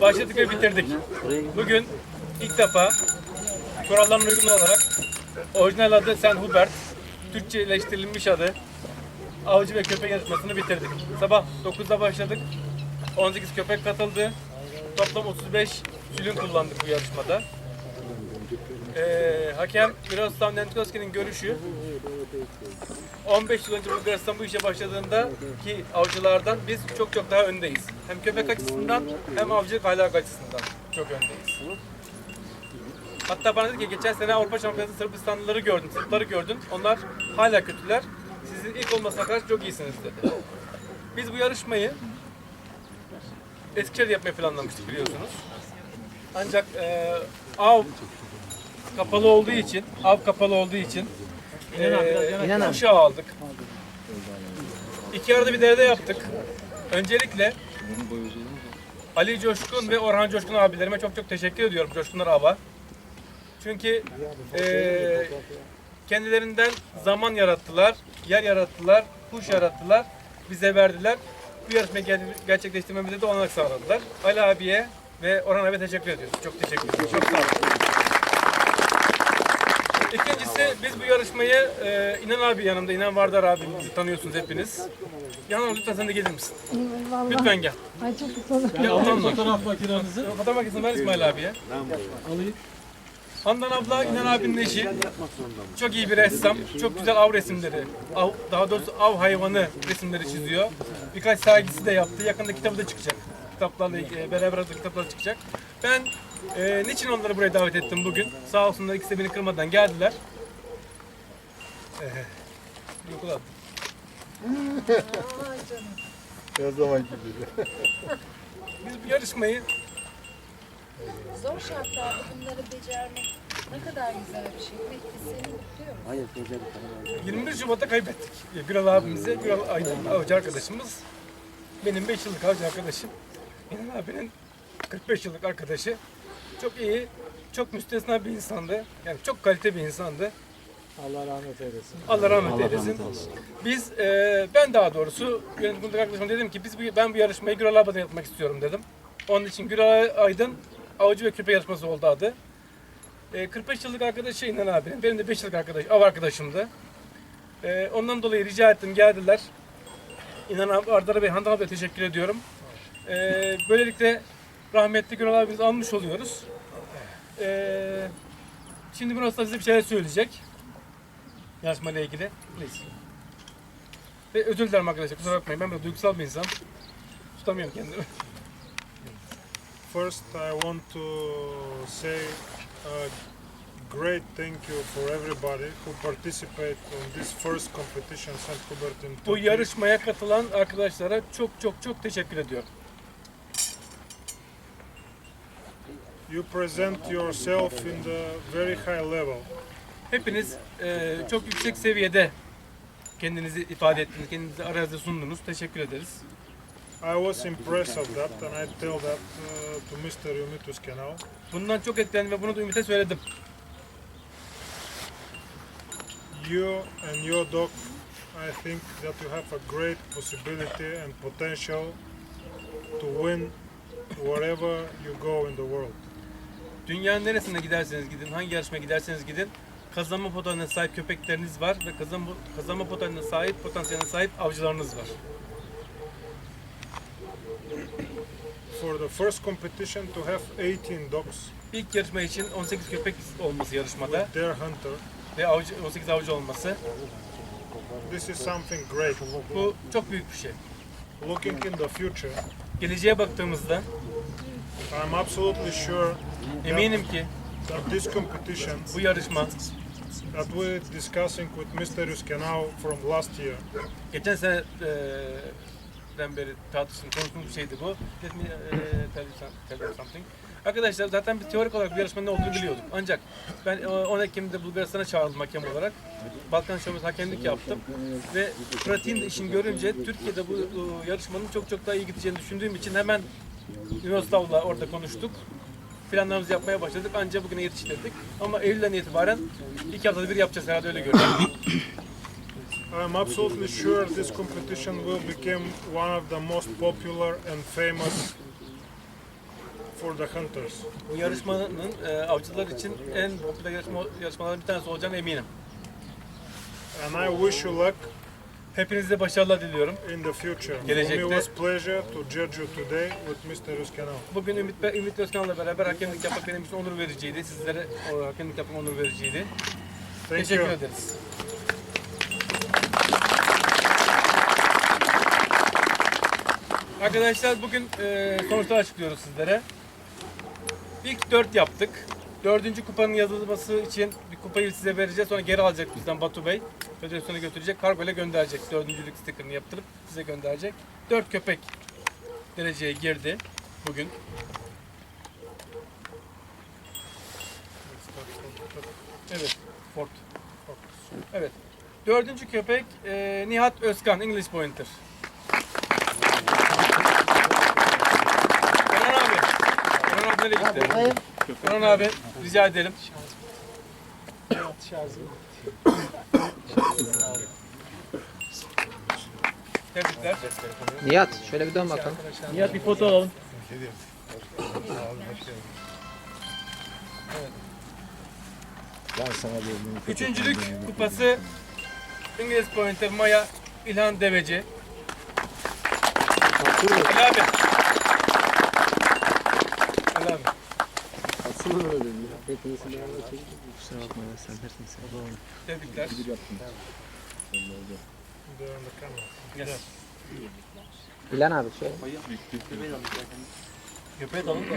Başladık ve bitirdik. Bugün ilk defa kurallarına uygun olarak orijinal adı Sen Hubert, Türkçeleştirilmiş adı avcı ve köpek yarışmasını bitirdik. Sabah 9'da başladık. 18 köpek katıldı. Toplam 35 sülün kullandık bu yarışmada. Ee, hakem Miroslav Nentkowski'nin görüşü 15 yıl önce Bulgaristan bu işe başladığında ki avcılardan biz çok çok daha öndeyiz. Hem köpek açısından hem avcılık ahlak açısından çok öndeyiz. Hatta bana dedi ki geçen sene Avrupa Şampiyonası Sırbistanlıları gördün, Sırpları gördün. Onlar hala kötüler. Sizin ilk olmasına karşı çok iyisiniz dedi. Biz bu yarışmayı Eskişehir'de yapmayı planlamıştık biliyorsunuz. Ancak e, av kapalı olduğu için, av kapalı olduğu için e, uşağı aldık. İki arada bir derede yaptık. Öncelikle Ali Coşkun ve Orhan Coşkun abilerime çok çok teşekkür ediyorum Coşkunlar Aba. Çünkü e, kendilerinden zaman yarattılar, yer yarattılar, kuş yarattılar, bize verdiler. Bu yarışmayı ger- gerçekleştirmemize de olanak sağladılar. Ali abiye ve Orhan abiye teşekkür ediyoruz. Çok teşekkür ederim. Çok sağ olun. İkincisi biz bu yarışmayı e, İnan abi yanımda, İnan Vardar abimizi tanıyorsunuz hepiniz. Yanıma lütfen sen de gelir misin? Vallahi. Lütfen gel. Ay çok utanırım. Gel var. Fotoğraf makinenizi Fotoğraf makinesini ver İsmail abiye. alayım. Handan abla İnan abinin eşi. Çok iyi bir ressam. Çok güzel av resimleri. Av, daha doğrusu av hayvanı resimleri çiziyor. Birkaç sergisi de yaptı. Yakında kitabı da çıkacak. Kitaplarla e, beraber hazır kitaplar çıkacak. Ben e, niçin onları buraya davet ettim bugün? Sağ olsunlar ikisi de beni kırmadan geldiler. Ee, yok ulan. Her zamanki gibi. Biz bu yarışmayı Zor şartlarda bunları becermek ne kadar güzel bir şey. Peki seni mutluyor mu? 21 Şubat'ta kaybettik. Güral abimize, Güral Aydın avcı arkadaşımız. Benim 5 yıllık avcı arkadaşım. İnan abinin 45 yıllık arkadaşı. Çok iyi, çok müstesna bir insandı. Yani çok kalite bir insandı. Allah rahmet eylesin. Allah rahmet eylesin. Biz, e, ben daha doğrusu yönetim kurulu arkadaşıma dedim ki biz bu, ben bu yarışmayı Güral Aba'da yapmak istiyorum dedim. Onun için Güral Aydın avcı ve köpek yarışması oldu adı. E, 45 yıllık arkadaşı İnan abinin, benim de 5 yıllık arkadaş, av arkadaşımdı. E, ondan dolayı rica ettim, geldiler. İnan abi, Ardara Bey, Handan abiye teşekkür ediyorum. E, böylelikle rahmetli Güral abimizi almış oluyoruz. E, şimdi Murat da size bir şeyler söyleyecek. Yarışmayla ilgili. Please. Ve özür dilerim arkadaşlar kusura bakmayın ben böyle duygusal bir insan. Tutamıyorum kendimi. First, I want to say a great thank you for everybody who participate on this first competition St. Hubert in Bu Turkey. yarışmaya katılan arkadaşlara çok çok çok teşekkür ediyorum. You present yourself in the very high level. Hepiniz e, çok yüksek seviyede kendinizi ifade ettiniz, kendinizi arazide sundunuz. Teşekkür ederiz. I was impressed of that and I tell that uh, to Mr. Yumitus Kenal. Bundan çok etkilendim ve bunu da Ümit'e söyledim. You and your dog, I think that you have a great possibility and potential to win wherever you go in the world. Dünyanın neresine giderseniz gidin, hangi yarışmaya giderseniz gidin, kazanma potansiyeline sahip köpekleriniz var ve kazanma, kazanma potansiyeline sahip, potansiyeline sahip avcılarınız var. For the first competition to have 18 dogs İlk yarışma için 18 köpek olması yarışmada with their hunter, ve avcı, 18 avcı olması. this is something great. Bu çok büyük bir şey. Looking in the future, Geleceğe baktığımızda I'm absolutely sure eminim ki that this competition bu yarışma that we're discussing with Mr. Yuskenau from last year geçen sene den beri tartıştığım, konuştuğumuz bir şeydi bu. Let me eee, tell you some- tell you something. Arkadaşlar zaten biz teorik olarak bu yarışmanın ne olduğunu biliyorduk. Ancak ben eee, 10 Ekim'de Bulgaristan'a çağrıldım hakem olarak. Balkan Şampiyonası hakemlik yaptım. Ve pratiğin işini görünce Türkiye'de bu, bu yarışmanın çok çok daha iyi gideceğini düşündüğüm için hemen Yunuslav'la orada konuştuk. Planlarımızı yapmaya başladık. Ancak bugüne yetiştirdik. Ama Eylül'den itibaren iki haftada bir yapacağız herhalde öyle görünüyor. I'm absolutely sure this competition will become one of the most popular and famous for the hunters. Bu yarışmanın e, avcılar için en popüler yarışma, yarışmaların bir tanesi olacağına eminim. And I wish you luck Hepinize başarılar diliyorum. in the future. Gelecekte- For me, it was pleasure to judge you today with Mr. Özkanal. Bugün Ümit, Ümit Özkan'la beraber hakemlik yapmak benim için onur vericiydi. Sizlere hakemlik yapmak onur vericiydi. Thank Teşekkür you. ederiz. Arkadaşlar bugün e, sonuçlar açıklıyoruz sizlere. İlk dört yaptık. Dördüncü kupanın yazılması için bir kupayı size vereceğiz. Sonra geri alacak bizden Batu Bey. Federasyona götürecek. Kargo ile gönderecek. Dördüncülük stickerını yaptırıp size gönderecek. Dört köpek dereceye girdi bugün. Evet. Ford. Evet. Dördüncü köpek e, Nihat Özkan, English Pointer. Kenan abi. Kenan abi nereye gitti? Kenan abi rica edelim. Tebrikler. Nihat şöyle bir dön bakalım. Nihat bir foto alalım. Ben sana diyorum. Üçüncülük kupası İngiliz Pointer Maya İlhan Deveci. Ali abi. Ali abi. Tebrikler. They're on the camera. Yes. İlan abi şöyle. Köpeği de alın da.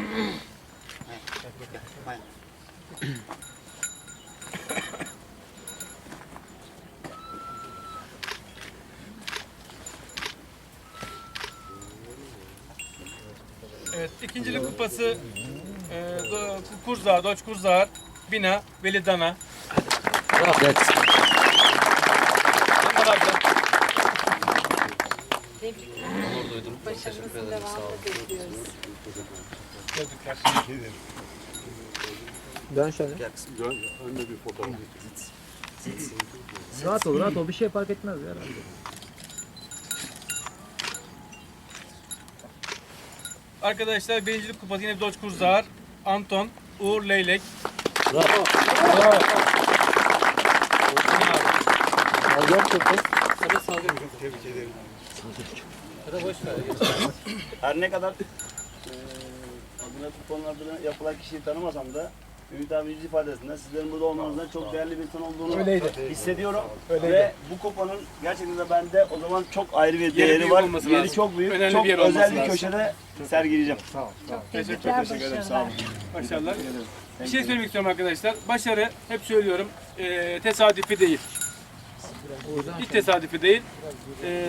Evet, ikincilik kupası e, Do- Kurzağ, Doç Kurzağ, Bina, Veli Dana. Evet. Onlar vardı. Tebrikler. Başarınızın devamını bekliyoruz. Tebrikler. Dön şöyle. Rahat ol rahat ol bir şey fark etmez ya. Arkadaşlar birincilik kupası yine Doç Kurzağ, Anton, Uğur Leylek. Her ne kadar eee adına kuponun adına yapılan kişiyi tanımasam da Ümit abi yüz ifadesinden sizlerin burada olmanızdan çok değerli bir insan olduğunu hissediyorum. Ve bu kuponun gerçekten de bende o zaman çok ayrı bir değeri büyük var. olması Yeri lazım. çok büyük. Önemli çok bir yer olması özel bir lazım. köşede sergileyeceğim. Tebrikler, başarılar. Başarılar. Bir şey söylemek istiyorum arkadaşlar. Başarı hep söylüyorum eee, tesadüfi değil. Hiç tesadüfi değil. Eee,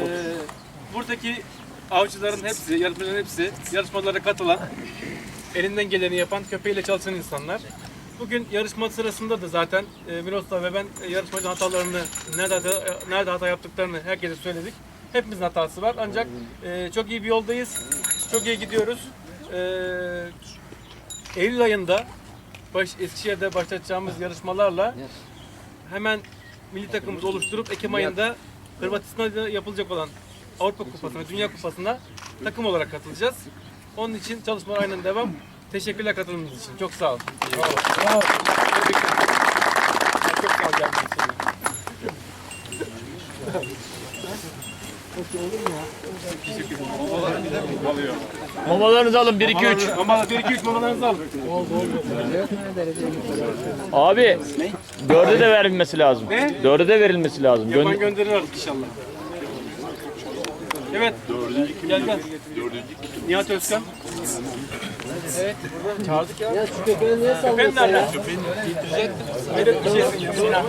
buradaki avcıların hepsi, yarışmacıların hepsi, yarışmalara katılan, elinden geleni yapan, köpeğiyle çalışan insanlar. Bugün yarışma sırasında da zaten e, Miroslav ve ben e, yarışmacı hatalarını, nerede nerede hata yaptıklarını herkese söyledik. Hepimizin hatası var ancak e, çok iyi bir yoldayız. Çok iyi gidiyoruz. E, Eylül ayında baş, Eskişehir'de başlatacağımız yarışmalarla hemen milli takımımızı oluşturup Ekim ayında Hırvatistan'da yapılacak olan Avrupa Kupası'na, Dünya Kupası'na takım olarak katılacağız. Onun için çalışmalar aynen devam. Teşekkürler katılımınız için. Çok sağ olun. Bravo. Tebrikler. Çok sağ ol geldiğiniz için. Mamalarınızı alın 1 2 3. Mama 1 2 3 mamalarınızı alın. Abi 4'e de verilmesi lazım. Ne? 4'e de verilmesi lazım. Yapan Gön- gönderir artık inşallah. Evet. Gel gel. Nihat Özkan. Evet. Çağırdık ya. Ya şu köpeği niye sallıyorsun Köpeğin nerede? Hayret bir şey. Sinan.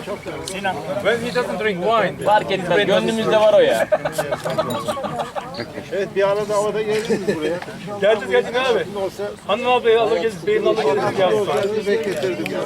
Sinan. Well, he doesn't drink wine. Fark etmez. Gönlümüzde var o ya. Evet bir arada havada geldiniz buraya. Geleceğiz geleceğiz abi. Hanım abi alır gezip beyin alır gelsin. Sizi bekletirdim ya.